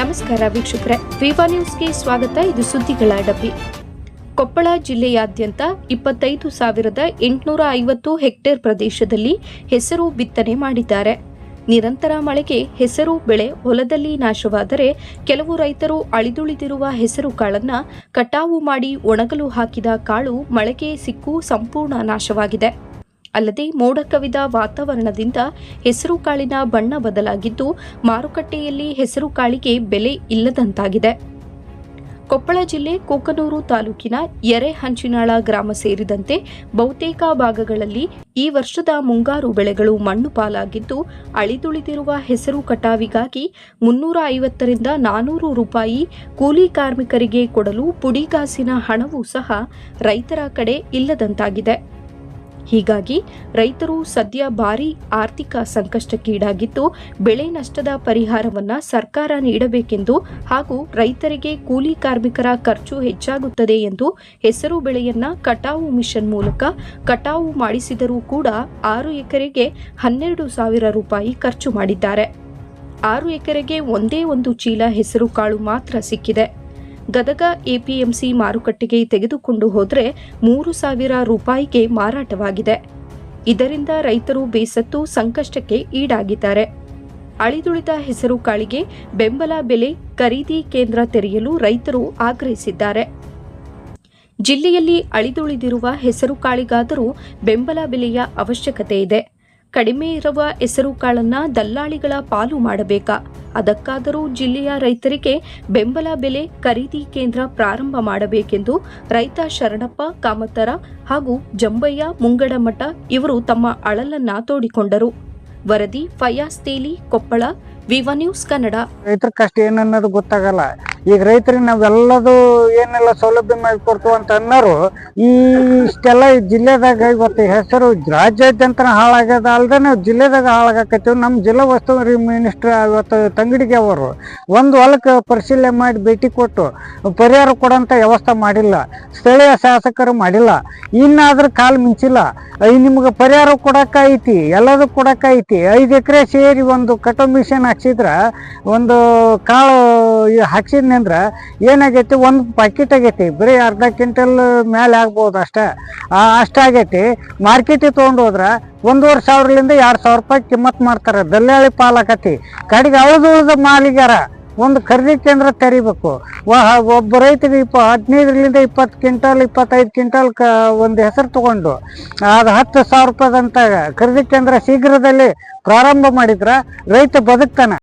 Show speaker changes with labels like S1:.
S1: ನಮಸ್ಕಾರ ವೀಕ್ಷಕರೇ, ವಿವಾ ನ್ಯೂಸ್ಗೆ ಸ್ವಾಗತ. ಇದು ಸುದ್ದಿಗಳ ಡಬ್ಬಿ. ಕೊಪ್ಪಳ ಜಿಲ್ಲೆಯಾದ್ಯಂತ ಇಪ್ಪತ್ತೈದು ಸಾವಿರದ ಎಂಟುನೂರ ಐವತ್ತು ಹೆಕ್ಟೇರ್ ಪ್ರದೇಶದಲ್ಲಿ ಹೆಸರು ಬಿತ್ತನೆ ಮಾಡಿದ್ದಾರೆ. ನಿರಂತರ ಮಳೆಗೆ ಹೆಸರು, ಬೆಳೆ ಹೊಲದಲ್ಲಿ ನಾಶವಾದರೆ ಕೆಲವು ರೈತರು ಅಳಿದುಳಿದಿರುವ ಹೆಸರು ಕಾಳನ್ನು ಕಟಾವು ಮಾಡಿ ಒಣಗಲು ಹಾಕಿದ ಕಾಳು ಮಳೆಗೆ ಸಿಕ್ಕು ಸಂಪೂರ್ಣ ನಾಶವಾಗಿದೆ. ಅಲ್ಲದೆ ಮೋಡ ಕವಿದ ವಾತಾವರಣದಿಂದ ಹೆಸರು ಕಾಳಿನ ಬಣ್ಣ ಬದಲಾಗಿದ್ದು ಮಾರುಕಟ್ಟೆಯಲ್ಲಿ ಹೆಸರು ಕಾಳಿಗೆ ಬೆಲೆ ಇಲ್ಲದಂತಾಗಿದೆ. ಕೊಪ್ಪಳ ಜಿಲ್ಲೆ ಕೋಕನೂರು ತಾಲೂಕಿನ ಎರೆಹಂಚಿನಾಳ ಗ್ರಾಮ ಸೇರಿದಂತೆ ಬಹುತೇಕ ಭಾಗಗಳಲ್ಲಿ ಈ ವರ್ಷದ ಮುಂಗಾರು ಬೆಳೆಗಳು ಮಣ್ಣು ಪಾಲಾಗಿದ್ದು ಅಳಿದುಳಿದಿರುವ ಹೆಸರು ಕಟಾವಿಗಾಗಿ ಮುನ್ನೂರ ಐವತ್ತರಿಂದ ನಾನೂರು ರೂಪಾಯಿ ಕೂಲಿ ಕಾರ್ಮಿಕರಿಗೆ ಕೊಡಲು ಪುಡಿಗಾಸಿನ ಹಣವೂ ಸಹ ರೈತರ ಕಡೆ ಇಲ್ಲದಂತಾಗಿದೆ. ಹೀಗಾಗಿ ರೈತರು ಸದ್ಯ ಭಾರೀ ಆರ್ಥಿಕ ಸಂಕಷ್ಟಕ್ಕೀಡಾಗಿದ್ದು ಬೆಳೆ ನಷ್ಟದ ಪರಿಹಾರವನ್ನ ಸರ್ಕಾರ ನೀಡಬೇಕೆಂದು ಹಾಗೂ ರೈತರಿಗೆ ಕೂಲಿ ಕಾರ್ಮಿಕರ ಖರ್ಚು ಹೆಚ್ಚಾಗುತ್ತದೆ ಎಂದು ಹೆಸರು ಬೆಳೆಯನ್ನ ಕಟಾವು ಮಿಷನ್ ಮೂಲಕ ಕಟಾವು ಮಾಡಿಸಿದರೂ ಕೂಡ ಆರು ಎಕರೆಗೆ ಹನ್ನೆರಡು ಸಾವಿರ ರೂಪಾಯಿ ಖರ್ಚು ಮಾಡಿದ್ದಾರೆ. ಆರು ಎಕರೆಗೆ ಒಂದೇ ಒಂದು ಚೀಲ ಹೆಸರು ಕಾಳು ಮಾತ್ರ ಸಿಕ್ಕಿದೆ. ಗದಗ ಎಪಿಎಂಸಿ ಮಾರುಕಟ್ಟೆಗೆ ತೆಗೆದುಕೊಂಡು ಹೋದರೆ ಮೂರು ಸಾವಿರ ರೂಪಾಯಿಗೆ ಮಾರಾಟವಾಗಿದೆ. ಇದರಿಂದ ರೈತರು ಬೇಸತ್ತು ಸಂಕಷ್ಟಕ್ಕೆ ಈಡಾಗಿದ್ದಾರೆ. ಅಳಿದುಳಿದ ಹೆಸರು ಕಾಳಿಗೆ ಬೆಂಬಲ ಬೆಲೆ ಖರೀದಿ ಕೇಂದ್ರ ತೆರೆಯಲು ರೈತರು ಆಗ್ರಹಿಸಿದ್ದಾರೆ. ಜಿಲ್ಲೆಯಲ್ಲಿ ಅಳಿದುಳಿದಿರುವ ಹೆಸರು ಕಾಳಿಗಾದರೂ ಬೆಂಬಲ ಬೆಲೆಯ ಅವಶ್ಯಕತೆ ಇದೆ. ಕಡಿಮೆ ಇರುವ ಹೆಸರು ಕಾಳನ್ನ ದಲ್ಲಾಳಿಗಳ ಪಾಲು ಮಾಡಬೇಕಾ? ಅದಕ್ಕಾದರೂ ಜಿಲ್ಲೆಯ ರೈತರಿಗೆ ಬೆಂಬಲ ಬೆಲೆ ಖರೀದಿ ಕೇಂದ್ರ ಪ್ರಾರಂಭ ಮಾಡಬೇಕೆಂದು ರೈತ ಶರಣಪ್ಪ ಕಾಮತರ ಹಾಗೂ ಜಂಬಯ್ಯ, ಮುಂಗಡಮಠ ಇವರು ತಮ್ಮ ಅಳಲನ್ನ ತೋಡಿಕೊಂಡರು. ವರದಿ ಫಯಾಸ್ ತೇಲಿ ಕೊಪ್ಪಳ ವಿವ ನ್ಯೂಸ್ ಕನ್ನಡ.
S2: ರೈತರ ಕಷ್ಟ ಏನನ್ನೋದು ಗೊತ್ತಾಗಲ್ಲ. ಈಗ ರೈತರಿಗೆ ನಾವೆಲ್ಲದು ಏನೆಲ್ಲ ಸೌಲಭ್ಯ ಮಾಡಿಕೊಡ್ತು ಅಂತ ಅನ್ನೋರು ಈ ಇಷ್ಟೆಲ್ಲ ಈ ಜಿಲ್ಲೆದಾಗ ಇವತ್ತು ಹೆಸರು ರಾಜ್ಯಾದ್ಯಂತ ಹಾಳಾಗ್ಯದ ಅಲ್ದೆ ನಾವು ಜಿಲ್ಲೆದಾಗ ಹಾಳಾಗಕತ್ತೀವಿ. ನಮ್ಮ ಜಿಲ್ಲಾ ಉಸ್ತುವಾರಿ ಮಿನಿಸ್ಟರ್ ಇವತ್ತು ತಂಗಡಿಗೆ ಅವರು ಒಂದು ಹೊಲಕ್ಕೆ ಪರಿಶೀಲನೆ ಮಾಡಿ ಭೇಟಿ ಕೊಟ್ಟು ಪರಿಹಾರ ಕೊಡೋಂಥ ವ್ಯವಸ್ಥೆ ಮಾಡಿಲ್ಲ. ಸ್ಥಳೀಯ ಶಾಸಕರು ಮಾಡಿಲ್ಲ. ಇನ್ನಾದ್ರೂ ಕಾಲು ಮಿಂಚಿಲ್ಲ. ನಿಮ್ಗೆ ಪರಿಹಾರ ಕೊಡಕ್ಕ ಐತಿ ಎಲ್ಲದೂ ಐತಿ ಐದು ಎಕರೆ ಸೇರಿ ಒಂದು ಕಟೋ ಮಿಷನ್ ಹಾಕ್ಸಿದ್ರ, ಒಂದು ಕಾಳು ಹಾಕ್ಸಿದ್ನಂದ್ರ ಏನಾಗೈತಿ, ಒಂದು ಪಾಕಿಟ್ ಆಗೈತಿ, ಬರೀ ಅರ್ಧ ಕ್ವಿಂಟಲ್ ಮೇಲೆ ಆಗ್ಬೋದು ಅಷ್ಟೇ. ಅಷ್ಟಾಗೈತಿ ಮಾರ್ಕೆಟಿಗೆ ತೊಗೊಂಡು ಹೋದ್ರ ಒಂದೂವರೆ ಸಾವಿರಲಿಂದ ಎರಡು ಸಾವಿರ ರೂಪಾಯಿ ಕಿಮ್ಮತ್ ಮಾಡ್ತಾರೆ. ದಲ್ಲಾಳಿ ಪಾಲಾಕತಿ. ಕಡೆಗೆ ಅಳ್ದು ಉಳ್ದ ಮಾಲಿಗಾರ ಒಂದು ಖರೀದಿ ಕೇಂದ್ರ ತೆರಿಬೇಕು. ಒಬ್ಬ ರೈತಗೆ ಇಪ್ಪ ಹದಿನೈದರಿಂದ ಇಪ್ಪತ್ತು ಕ್ವಿಂಟಲ್, ಇಪ್ಪತ್ತೈದು ಕ್ವಿಂಟಲ್ ಕ ಒಂದು ಹೆಸರು ತಗೊಂಡು, ಅದು ಹತ್ತು ಸಾವಿರ ರೂಪಾಯಿದಂತ ಖರೀದಿ ಕೇಂದ್ರ ಶೀಘ್ರದಲ್ಲಿ ಪ್ರಾರಂಭ ಮಾಡಿದ್ರೆ ರೈತ ಬದುಕ್ತಾನೆ.